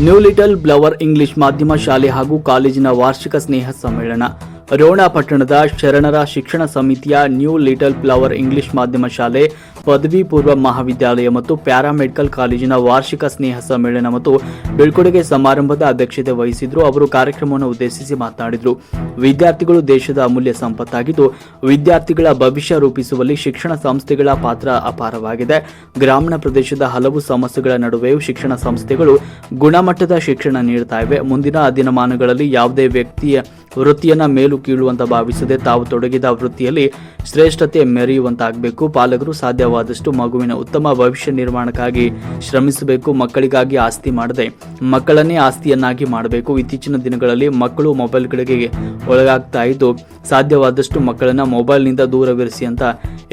New little ಬ್ಲವರ್ English ಮಾಧ್ಯಮ ಶಾಲೆ ಹಾಗೂ ಕಾಲೇಜಿನ ವಾರ್ಷಿಕ ಸ್ನೇಹ ಸಮ್ಮೇಳನ. ರೋಣ ಪಟ್ಟಣದ ಶರಣರ ಶಿಕ್ಷಣ ಸಮಿತಿಯ ನ್ಯೂ ಲಿಟಲ್ ಫ್ಲವರ್ ಇಂಗ್ಲಿಷ್ ಮಾಧ್ಯಮ ಶಾಲೆ ಪದವಿ ಪೂರ್ವ ಮಹಾವಿದ್ಯಾಲಯ ಮತ್ತು ಪ್ಯಾರಾಮೆಡಿಕಲ್ ಕಾಲೇಜಿನ ವಾರ್ಷಿಕ ಸ್ನೇಹ ಸಮ್ಮೇಳನ ಮತ್ತು ಬೀಳ್ಕೊಡುಗೆ ಸಮಾರಂಭದ ಅಧ್ಯಕ್ಷತೆ ವಹಿಸಿದ್ರು. ಅವರು ಕಾರ್ಯಕ್ರಮವನ್ನು ಉದ್ದೇಶಿಸಿ ಮಾತನಾಡಿದರು. ವಿದ್ಯಾರ್ಥಿಗಳು ದೇಶದ ಅಮೂಲ್ಯ ಸಂಪತ್ತಾಗಿದ್ದು, ವಿದ್ಯಾರ್ಥಿಗಳ ಭವಿಷ್ಯ ರೂಪಿಸುವಲ್ಲಿ ಶಿಕ್ಷಣ ಸಂಸ್ಥೆಗಳ ಪಾತ್ರ ಅಪಾರವಾಗಿದೆ. ಗ್ರಾಮೀಣ ಪ್ರದೇಶದ ಹಲವು ಸಮಸ್ಯೆಗಳ ನಡುವೆಯೂ ಶಿಕ್ಷಣ ಸಂಸ್ಥೆಗಳು ಗುಣಮಟ್ಟದ ಶಿಕ್ಷಣ ನೀಡುತ್ತಿವೆ ಮುಂದಿನ ದಿನಮಾನಗಳಲ್ಲಿ ಯಾವುದೇ ವ್ಯಕ್ತಿಯ ವೃತ್ತಿಯನ್ನ ಮೇಲು ಕೀಳು ಅಂತ ಭಾವಿಸದೆ ತಾವು ತೊಡಗಿದ ವೃತ್ತಿಯಲ್ಲಿ ಶ್ರೇಷ್ಠತೆ ಮೆರೆಯುವಂತಾಗಬೇಕು. ಪಾಲಕರು ಸಾಧ್ಯವಾದಷ್ಟು ಮಗುವಿನ ಉತ್ತಮ ಭವಿಷ್ಯ ನಿರ್ಮಾಣಕ್ಕಾಗಿ ಶ್ರಮಿಸಬೇಕು. ಮಕ್ಕಳಿಗಾಗಿ ಆಸ್ತಿ ಮಾಡದೆ ಮಕ್ಕಳನ್ನೇ ಆಸ್ತಿಯನ್ನಾಗಿ ಮಾಡಬೇಕು. ಇತ್ತೀಚಿನ ದಿನಗಳಲ್ಲಿ ಮಕ್ಕಳು ಮೊಬೈಲ್ಗಳಿಗೆ ಒಳಗಾಗ್ತಾ ಇದ್ದು, ಸಾಧ್ಯವಾದಷ್ಟು ಮಕ್ಕಳನ್ನ ಮೊಬೈಲ್ನಿಂದ ದೂರವಿರಿಸಿ ಅಂತ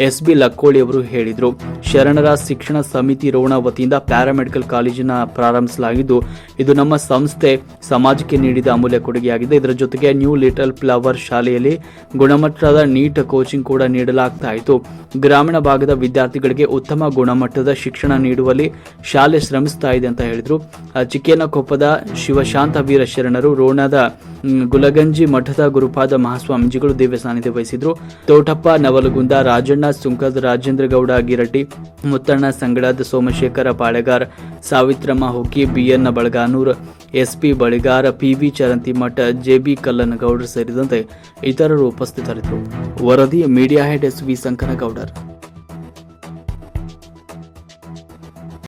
ಎಸ್ ಬಿ ಲಕ್ಕೋಳಿ ಅವರು ಹೇಳಿದರು. ಶರಣರ ಶಿಕ್ಷಣ ಸಮಿತಿ ರೋಣ ವತಿಯಿಂದ ಪ್ಯಾರಾಮೆಡಿಕಲ್ ಕಾಲೇಜಿನ ಪ್ರಾರಂಭಿಸಲಾಗಿದ್ದು, ಇದು ನಮ್ಮ ಸಂಸ್ಥೆ ಸಮಾಜಕ್ಕೆ ನೀಡಿದ ಅಮೂಲ್ಯ ಕೊಡುಗೆಯಾಗಿದೆ. ಇದರ ಜೊತೆಗೆ ನ್ಯೂ ಲಿಟಲ್ ಫ್ಲವರ್ ಶಾಲೆಯಲ್ಲಿ ಗುಣಮಟ್ಟದ ನೀಟ್ ಕೋಚಿಂಗ್ ಕೂಡ ನೀಡಲಾಗ್ತಾ ಇತ್ತು ಗ್ರಾಮೀಣ ಭಾಗದ ವಿದ್ಯಾರ್ಥಿಗಳಿಗೆ ಉತ್ತಮ ಗುಣಮಟ್ಟದ ಶಿಕ್ಷಣ ನೀಡುವಲ್ಲಿ ಶಾಲೆ ಶ್ರಮಿಸ್ತಾ ಇದೆ ಅಂತ ಹೇಳಿದರು. ಚಿಕ್ಕೇನಕೊಪ್ಪದ ಶಿವಶಾಂತ ವೀರ ಶರಣರು ರೋಣದ ಗುಲಗಂಜಿ ಮಠದ ಗುರುಪಾದ ಮಹಾಸ್ವಾಮೀಜಿಗಳು ದಿವ್ಯ ಸಾನ್ನಿಧ್ಯ ವಹಿಸಿದ್ರು. Thotappa, Navalgund, Rajanna, Sunkad Rajendra Gowda, Girati, Muttanna, Sangadad Somashekhara Palegar, Savitramma Hukki, B N Balaganur, S P Baligara, P V Charantimath J B ಕಲ್ಲನಗೌಡರು ಸೇರಿದಂತೆ ಇತರರು ಉಪಸ್ಥಿತರಿದ್ದರು. ವರದಿ, media head S V Sankanagoudar